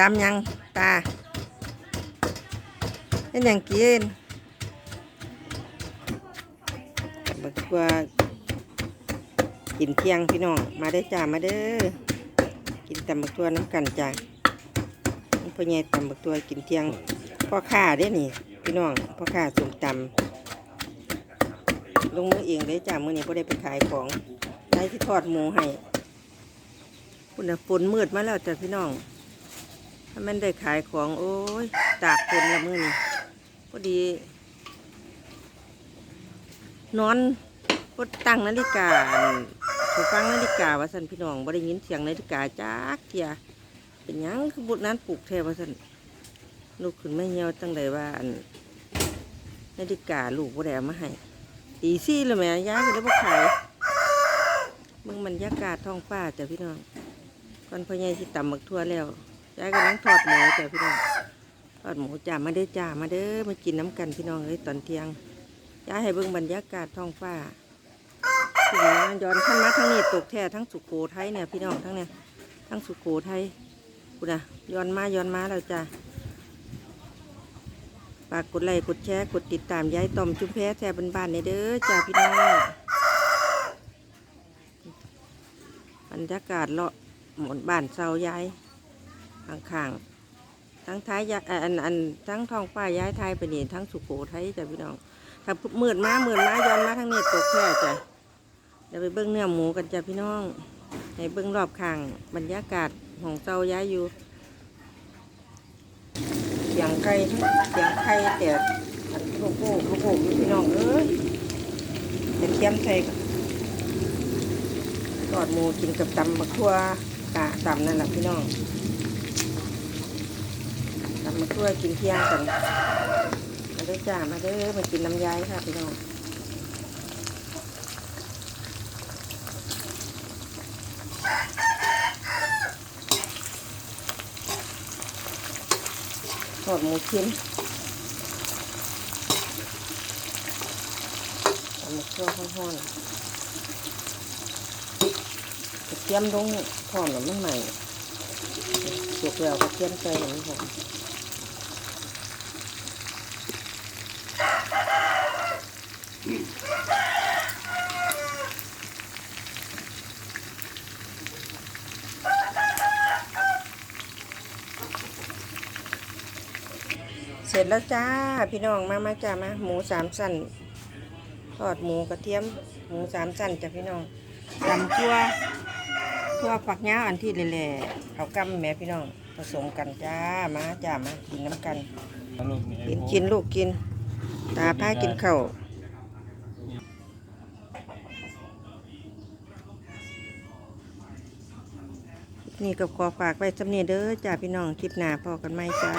ตำยังตาเป็นอย่างกินบักตัวกินเที่ยงพี่น้อง มาได้จ้ามาเด้อ กินตำบักตัวน้ำกันจ้าพ่อใหญ่ตำบักตัวกินเที่ยงพ่อข้าเด้นี่ พี่น้องพ่อข้าสุ่มตำลงมือเองเลยจ้ามือนี้พ่ได้ไปขายของได้ที่ทอดหมูให้คุณน่ะฝนมืดมาแล้วจ้ะพี่น้อง ถ้ามันได้ขายของโอ้ยตากฝนละมือนี้พอดี นอนกดตั้งนาฬิกาถูฟังนาฬิกาว่าสันพี่น้องบ่ได้ยินเสียงนาฬิกาจักเทียเป็นยังคือบุตรนั้นปลูกแทว่าสันลูกขึ้นไม่เหี่ยวตั้งแต่ว่าอันนาฬิกาลูกบ่ได้เอามาให้ตีซี่เลยแม่ย้ายก็เลยบ่ขายมึงบรรยากาศท้องฟ้าจ้ะพี่น้องก่อนพ่อใหญ่ที่ต่ำบักทั่วแล้ว ย้ายกำลังทอดหมูจ้ะพี่น้องทอดหมูจ้ามาเด้อจ้ามาเด้อมากินน้ำกันพี่น้องเอ้ยตอนเที่ยงย้ายให้เบิ่งบรรยากาศท้องฟ้าถึงนะย้อนขึ้นมาทั้งนี้ตกแท้ทั้งสุโขทัยเนี่ยพี่น้องทั้งเนี่ยทั้งสุโขทัยกูนะย้อนมาย้อนมาแล้วจ้าฝากกดไลค์กดแชร์กดติดตามยายต่อมจุ้มแพ้แท้บ้านๆในเด้อจ้าพี่น้องบรรยากาศเลาะหมนบ้านเซายาย ข้างๆทั้งท้ายยายอันอันทั้งทองฟ้าย้ายไทยไปนี่ทั้งสุโขทัยจ้าพี่น้องถ้ามืดมามืดมาย้อนมาทางนี้ตกแค่จ้ะเดี๋ยวไปเบิ้งเนื้อหมูกันจ้ะพี่น้องให้เบิ้งรอบข้างบรรยากาศของเจ้าย้ายอยู่เสียงไก่เสียงไข่แต่ลูกโป่งลูกโป่งอยู่พี่น้องเอ้ยเป็นเทียมใส่ทอดหมูกินกับตำมะทั่วกะตำนั่นแหละพี่น้อง มะทั่วยกินเที่ยงกันมาด้อจ้ามาเด้อมากินน้ำยายค่ะพี่น้องทอดหมูชิ้นหมูเครื่องห้อนๆกระเทียมลงทอดแล้วมันใหม่สุกแล้วกระเทียมใส่หน่อยผม เสร็จแล้วจ้า พี่น้องมามาจ้ามาหมูสามสั้นทอดหมูกระเทียม หมูสามสั้นจ้ะพี่น้องตำตัวตัวฝักยาวอันที่เละๆเอากำแม่พี่น้องผสมกันจ้ามาจ้ามากินน้ำกันกินกินลูกกิน ตาพากินข้า นี่ก็ขอฝากไว้สำเนียเด้อจ้าพี่น้องคลิปหน้าพอกันไหมจ้า